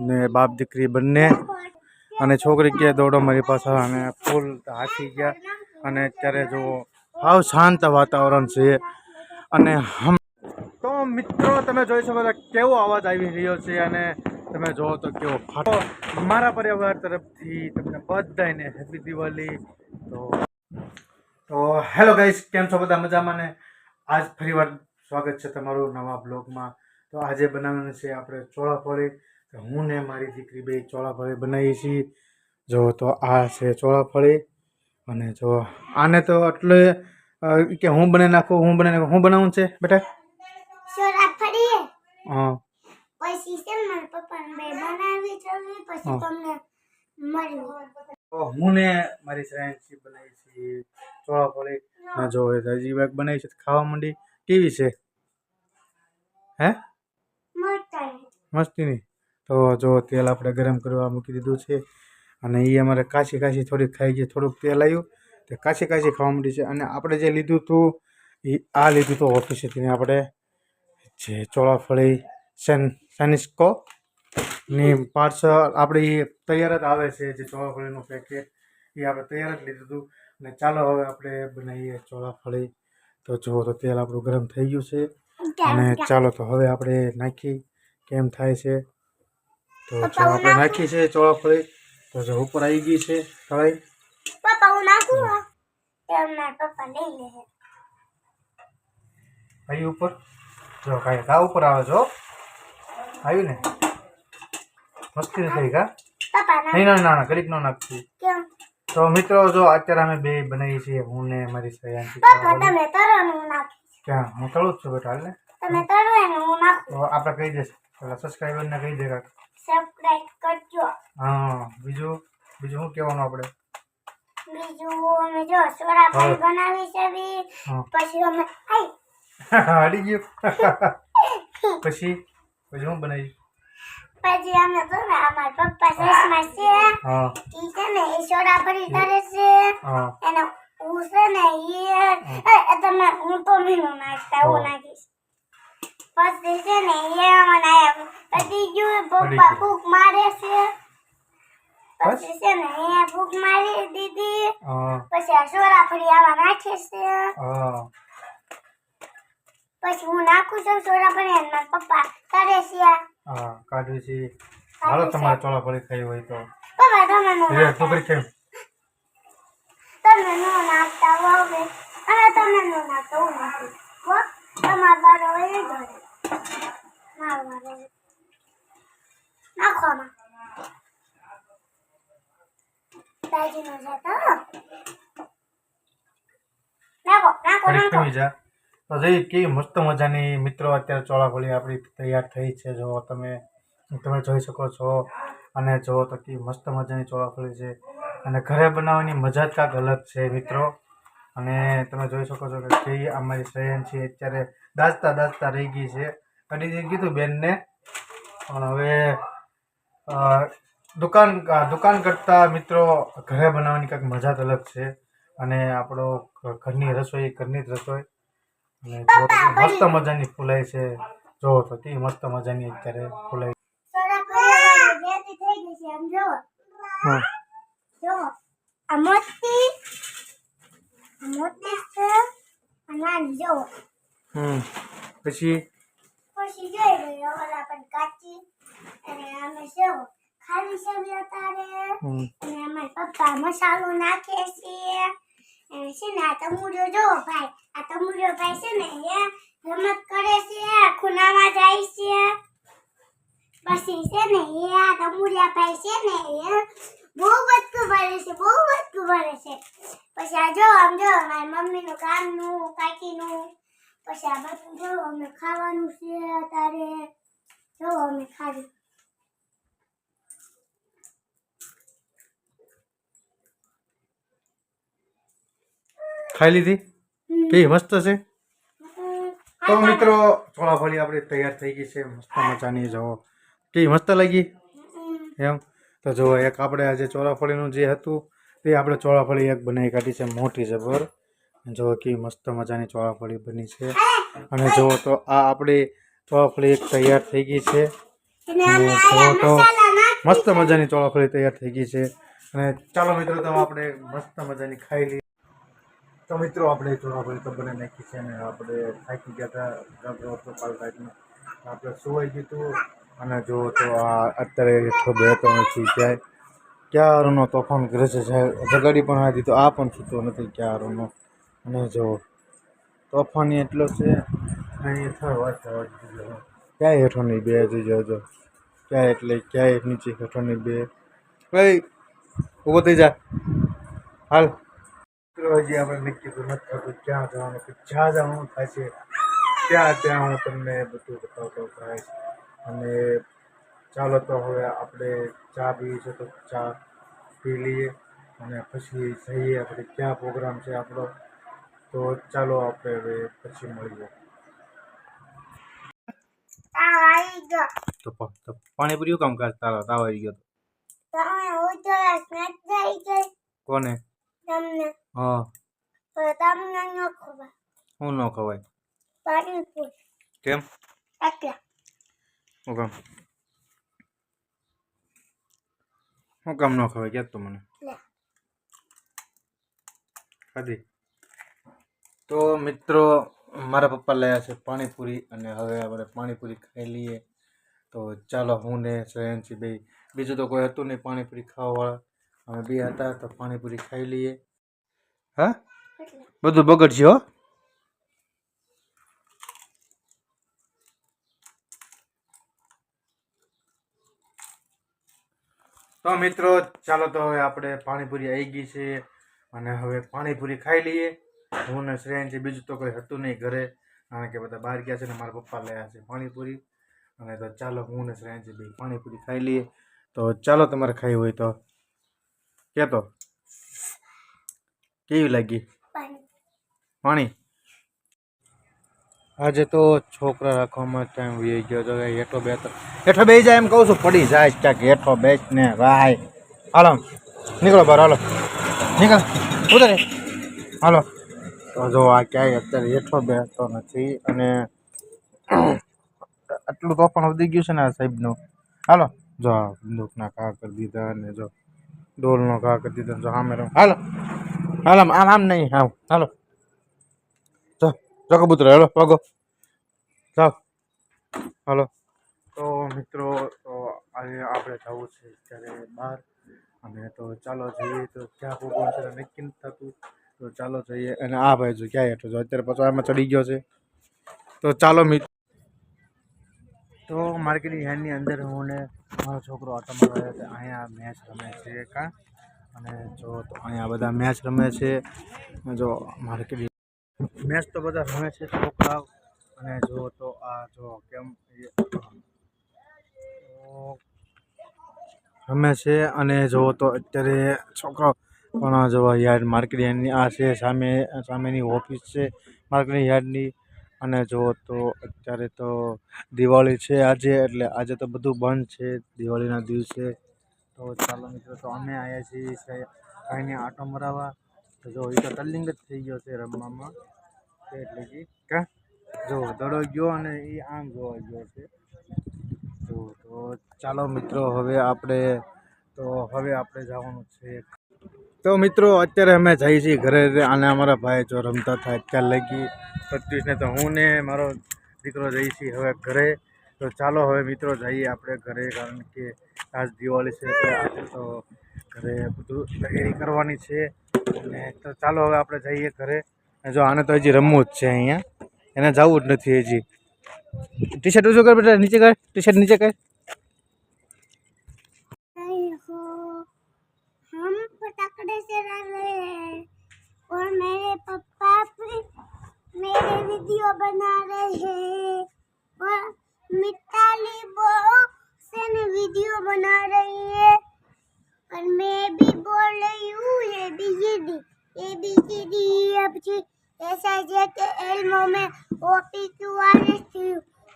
ને બાપ દીકરી બંને અને છોકરી ગયા દોડો મારી પાસે અને ફૂલ હાથી ગયા. અને અત્યારે જો સાવ શાંત વાતાવરણ છે. અને હમ તો મિત્રો, તમે જોઈ શકો છો કેવો અવાજ આવી રહ્યો છે અને તમે જોવો તો કેવો ફાટો. મારા પરિવાર તરફથી તમને બધાને હેપી દિવાળી તો તો હેલો ગાઈસ કેમ છો? બધા મજામાં ને? આજ ફરીવાર સ્વાગત છે તમારું નવા બ્લોગમાં. તો આજે બનાવવાનું છે આપણે ચોળાફળી. તો હું ને મારી દીકરી બે ચોળાફળી બનાવીએ છીએ. જો તો આ છે ચોળાફળી. અને જો આને તો એટલે કે હું બનાવી નાખું હું બનાવી નાખું. હું બનાવું છે બેટા? હા. હા. ને મારી ફ્રેન્ડશીપ બનાવી છીએ ચોળાફળી. ના જો હજી બનાવી છે તો ખાવા માંડી. કેવી છે? હે? મસ્તી નહીં તો જો તેલ આપણે ગરમ કરવા મૂકી દીધું છે અને એ અમારે કાચી કાચી થોડીક ખાઈ ગઈ થોડુંક તેલ આવ્યું તે કાચી કાચી ખાવા માંડી છે અને આપણે જે લીધું હતું એ આ લીધું હતું ઓફિસેથી આપણે જે ચોળાફળી સેન સેનિસ્કો ની પાર્સલ આપણે એ તૈયાર જ આવે છે જે ચોળાફળીનું પેકેટ એ આપણે તૈયાર જ લીધું હતું અને ચાલો હવે આપણે બનાવીએ ચોળાફળી. તો જુઓ તો તેલ આપણું ગરમ થઈ ગયું છે. અને ચાલો તો હવે આપણે નાખી કેમ થાય છે? તો જો આપણે નાખી? છે ચોળાફળી તો જો ઉપર આવી ગઈ છે તળાઈ પપ્પા હું નાખું? હા તેમ પપ્પા લઈ લે આવી ઉપર? જો કાંઈ ગા ઉપર આવે જો આવ્યું ને? મસ્તી થઈ કા ના નહીં ના ના ઘડીક નો નાખતી. તો મિત્રો જો અત્યારે અમે બે બનાવીએ છીએ હું ને મારી સયાંશી ક્યાં હું તળું જ છું બેટા હાલ? ને તમે તળો એને હું નાખું. આપણે કહી દેશે પેલા સબસ્ક્રાઈબરને કહી દે કાંઈક. સબસ્ક્રાઇબ કરજો. હા બીજું? બીજું શું કહેવાનું આપણે? બીજું અમે જો સોડા બનાવી છે બી. પછી અમે આઈ. હાડી ગયો. પછી? પછી હું બનાવી પછી અમે તો ને અમારા પપ્પા ચશ્મા છે. હા. ઈ છે ને એ સોડા કરે છે. હા. એને હું છે ને એ તમે હું તો મીનું નાખતા હું. નાખીશ પછી છે ને એ મને પછી ગયું પપ્પા. ફૂક મારે છે? પછી છે ને એ ફૂક મારી દીધી પછી આ સોડા ફળી આમાં નાખે છે પછી હું નાખું છું સોડા ફળી અને પપ્પા કરે છે હા કાઢવી છે હાલો તમારે ચોળાફળી ખાઈ હોય તો પપ્પા તમે નો રે છોકરી કેમ તમે ન નાખતા હો અને તમે ન નાખતા હું નાખું. હો તમારા બારો એ ઘરે મારો મસ્ત મજાની મિત્રો, અત્યારે ચોળાફળી આપણી તૈયાર થઈ છે. જો તમે તમે જોઈ શકો છો. અને જો તો કેવી મસ્ત મજાની ચોળાફળી છે. અને ઘરે બનાવવાની મજા જ કાંઈક અલગ છે મિત્રો. અને તમે જોઈ શકો છો કે કેવી અમારી સહેન છે. અત્યારે દાસતા દાજતા રહી ગઈ છે. કદી કીધું બેનને પણ હવે દુકાન દુકાન કરતાં મિત્રો ઘરે બનાવવાની કાંઈક મજા જ અલગ છે. અને આપણો ઘરની રસોઈ ઘરની જ રસોઈ. અને જો મસ્ત મજાની ફૂલાય છે. જો તો તે મસ્ત મજાની અત્યારે ફૂલાય હા. જો આ આ મોટી છે નાની જો. હમ પછી? પછી જોઈ રહ્યો ઓલા પણ કાચી અને અમે સેવ ખાલી સેવ અતારે અને અમારા પપ્પા મસાલો નાખે છે. અને છે ને આ તમુજો જો ભાઈ આ તમુજો ભાઈ છે ને એ રમત કરે છે ખૂણામાં જાય છે. પછી છે ને એ આ તમુરિયા ભાઈ છે ને એ બહુ બધું ભરે છે બહુ બધું ભરે છે. પછી આ જો આમ જો મારી મમ્મીનું કામનું કાકીનું. પછી આ બધું જો અમે ખાવાનું છે અત્યારે. જો અમે ખાધું. ખાઈ લીધી? કે મસ્ત છે? તો મિત્રો ચોળાફળી આપણી તૈયાર થઈ ગઈ છે મસ્ત મજાની જવો કે મસ્ત લાગી? એમ? તો જો એક આપણે આજે ચોળાફળીનું જે હતું તે આપણે ચોળાફળી એક બનાવી કાઢી છે મોટી જબર. જો કે મસ્ત મજાની ચોળાફળી બની છે. અને જો તો આ આપણી ચોળાફળી એક તૈયાર થઈ ગઈ છે. તો મસ્ત મજાની ચોળાફળી તૈયાર થઈ ગઈ છે. અને ચાલો મિત્રો તો આપણે મસ્ત મજાની ખાઈ લઈએ. તો મિત્રો આપણે ચોળાફળી તો બનાવી નાખી છે અને આપણે થાકી ગયા હતા ગભરો હતો કાલ રાતનો આપણે સુવાઈ ગયું હતું. અને જો તો આ અત્યારે એટલો બેતો નથી ક્યાંય. ક્યારનો તોફાન કરે છે જગાડી પણ હાથી તો આ પણ છૂટતો નથી ક્યારનો. અને જો તોફાની એટલો છે, અહીં ક્યાંય હેઠો નહીં બે જઈ જો ક્યાંય એટલે ક્યાંય નીચે હેઠો નહીં બે. કઈ ઊભો થઈ જા. હાલ. હજી આપણે નક્કી તો નથી થતું ક્યાં જવાનું જ્યાં જવાનું થાય છે, ત્યાં ત્યાં હું તમને બધું બતાવતો થાય અને ચાલો તો હવે આપણે ચા પીવી છે તો ચા પી લઈએ અને પછી જઈએ આપણે ક્યાં પ્રોગ્રામ છે આપણો. તો ચાલો આપણે હવે પછી મળીએ. તો તો પાણીપુરી કામ કાજ તારા તાવ આવી ગયો ગઈ. કોને? તમને. હા. તો તમને ન ખવાય. હું ન ખવાય. પાણીપુરી. કેમ? એટલે હું કામ હું કામ ન ખવાય ક્યાં તો મને ખાધી તો મિત્રો મારા પપ્પા લાયા છે પાણીપુરી અને હવે આપણે પાણીપુરી ખાઈ લઈએ તો ચાલો હું ને શ્રેયંશી બે બીજું તો કોઈ હતું નહીં પાણીપુરી ખાવાવાળા અમે બે હતા તો પાણીપુરી ખાઈ લઈએ હા બધું બગડશે હો તો મિત્રો ચાલો તો હવે આપણે પાણીપુરી આવી ગઈ છે અને હવે પાણીપુરી ખાઈ લઈએ. હું ને શ્રેયંશી બીજું તો કોઈ હતું નહીં ઘરે કારણ કે બધા બહાર ગયા છે ને મારા પપ્પા લયા છે પાણીપુરી. અને તો ચાલો હું ને શ્રેયન છે ભાઈ પાણીપુરી ખાઈ લઈએ. તો ચાલો તમારે ખાઈ હોય તો કહેતો કેવી લાગી? પાણી? આજે તો છોકરા રાખવામાં ટાઈમ વી ગયો તો હેઠો બે હેઠો બે જાય એમ કહું છું. પડી જાય ક્યાંક હેઠો બેસ ને ભાઈ હાલો, નીકળો બહાર હાલો. નીકળ, ઉતરે. હાલો. તો જો આ ક્યાંય અત્યારે હેઠો બેસતો નથી અને આટલું તો પણ વધી ગયું છે ને આ સાહેબનું. હાલો, જો બંદૂકના ઘા કરી દીધા અને જો ડોલનો ઘા કરી દીધો જો સામે. હાલો. હાલો, આમ આમ નહીં, આમ. હાલો. જો કબૂતર હાલો, વાગો. જાઓ. હાલો. તો મિત્રો, તો આજે આપણે જવું છે ત્યારે બહાર. અને તો ચાલો જઈએ, તો ક્યાં પ્રોગ્રામ છે નક્કી નથી થતું. તો ચાલો જઈએ. અને આ ભાઈ જો ક્યાં હેઠો જો અત્યારે પાછો આમાં ચડી ગયો છે. તો ચાલો મિત્ર તો માર્કેટની હેન્ડની અંદર હું ને મારો છોકરો આટો મારવા છે અહીંયા મેચ રમે છે કાં? અને જો તો અહીંયા બધા મેચ રમે છે. જો માર્કેટ મેચ તો બધા રમે છે, છોકરાઓ. અને જો તો આ જો કેમ રમે છે અને જો તો અત્યારે છોકરાઓ પણ જો યાર્ડ માર્કેટ યાર્ડની આ છે સામે, સામેની ઓફિસ છે માર્કેટ યાર્ડની અને જો તો અત્યારે તો દિવાળી છે આજે, એટલે આજે તો બધું બંધ છે, દિવાળીના દિવસે. તો ચાલો મિત્રો, તો અમે આવ્યા છીએ કાંઈને આટો મરાવવા જો એ તો ટર્લિંગ જ થઈ ગયો છે રમવામાં. એટલે કે કા? જો દડો ગયો અને એ આમ જોવા ગયો છે. તો તો ચાલો મિત્રો, હવે આપણે તો હવે આપણે જવાનું છે તો મિત્રો, અત્યારે અમે જઈએ છીએ ઘરે અને અમારા ભાઈ જો રમતા થાય અત્યાર લગી. પચીસને તો હું ને મારો દીકરો જઈએ છીએ હવે ઘરે. તો ચાલો હવે મિત્રો જઈએ આપણે ઘરે, કારણ કે આજ દિવાળી છે તો ઘરે બધું તૈયારી કરવાની છે. તો ચાલો હવે આપણે જઈએ ઘરે અને જો આને તો હજી રમવું જ છે અહીંયા એને જવું જ નથી હજી ટી શર્ટ ઊંચું કર બેટા નીચે કર ટી શર્ટ નીચે કર नहीं हो हम पटाखे से रह रहे हैं और मेरे पापा भी मेरे वीडियो बना रहे हैं और मिताली वो से वीडियो बना रही है ए बी सी डी अब जी ऐसा J K L M N O P Q R S T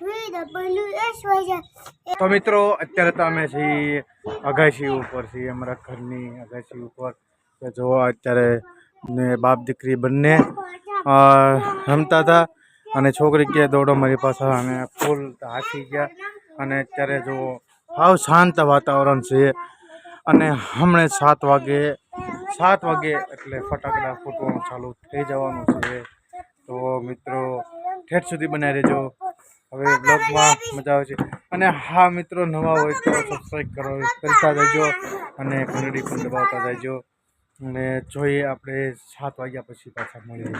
V W S Y તો મિત્રો અત્યારે તો અમે છીએ અગાશી ઉપર છીએ અમારા ઘરની અગાશી ઉપર તો જો અત્યારે ને બાપ દીકરી બંને અ, રમતા હતા અને છોકરી કે દોડો મારી પાસે અને ફૂલ હાથી ગયા અને અત્યારે જો સાવ શાંત વાતાવરણ છે અને હમણાં સાત વાગે સાત વાગે એટલે ફટાકડા ફૂટવાનું ચાલુ થઈ જવાનું છે. તો મિત્રો, ઠેઠ સુધી બનાવી રહેજો. હવે બ્લોગમાં મજા આવે છે. અને હા, મિત્રો, નવા હોય તો સબસ્ક્રાઈબ કરો કરતા જજો અને ઘંટડી પણ દબાવતા જજો અને જોઈએ આપણે સાત વાગ્યા પછી પાછા મળીએ.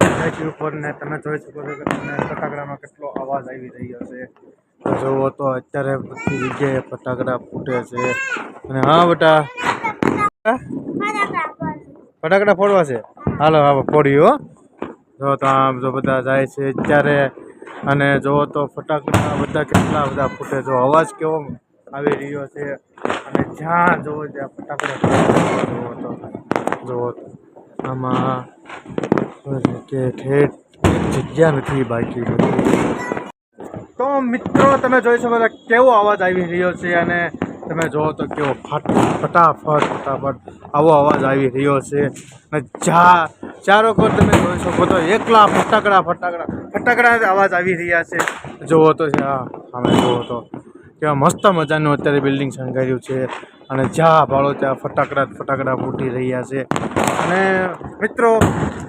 ફ્લેટ ઉપર ને તમે જોઈ શકો છો કે તમને ફટાકડામાં કેટલો અવાજ આવી રહ્યો છે. જોવો તો અત્યારે બધી જગ્યાએ ફટાકડા ફૂટે છે. અને હા, બેટા ફટાકડા ફોડવા છે? હાલો હા ફોડ્યું હો. જો તો આમ જો બધા જાય છે અત્યારે અને જુઓ તો ફટાકડા બધા કેટલા બધા ફૂટે જો અવાજ કેવો આવી રહ્યો છે અને જ્યાં જુઓ ત્યાં ફટાકડા. જુઓ તો જુઓ આમાં કે ઠેઠ જગ્યા નથી બાકી તો મિત્રો, તમે જોઈ શકો કેવો અવાજ આવી રહ્યો છે અને તમે જોવો તો કેવો ફટ, ફટાફટ ફટાફટ આવો અવાજ આવી રહ્યો છે. અને જા, ચારો કોર તમે જોઈ શકો તો એકલા ફટાકડા ફટાકડા ફટાકડા અવાજ આવી રહ્યા છે. જોવો તો હા અમે જોવો તો કેવા મસ્ત મજાનું અત્યારે બિલ્ડિંગ શણગાર્યું છે. અને જ્યાં ભાળો ત્યાં ફટાકડા ફટાકડા ફૂટી રહ્યા છે. અને મિત્રો,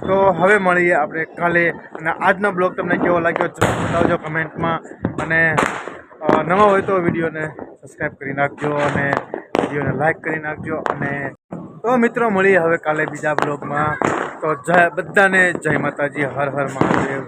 તો હવે મળીએ આપણે કાલે. અને આજનો બ્લોગ તમને કેવો લાગ્યો બતાવજો કમેન્ટમાં. અને નવા હોય તો વિડીયોને સબસ્ક્રાઈબ કરી નાખજો અને વિડીયોને લાઈક કરી નાખજો અને તો મિત્રો મળીએ હવે કાલે બીજા બ્લોગમાં તો જય બધાને જય માતાજી, હર હર મહાદેવ.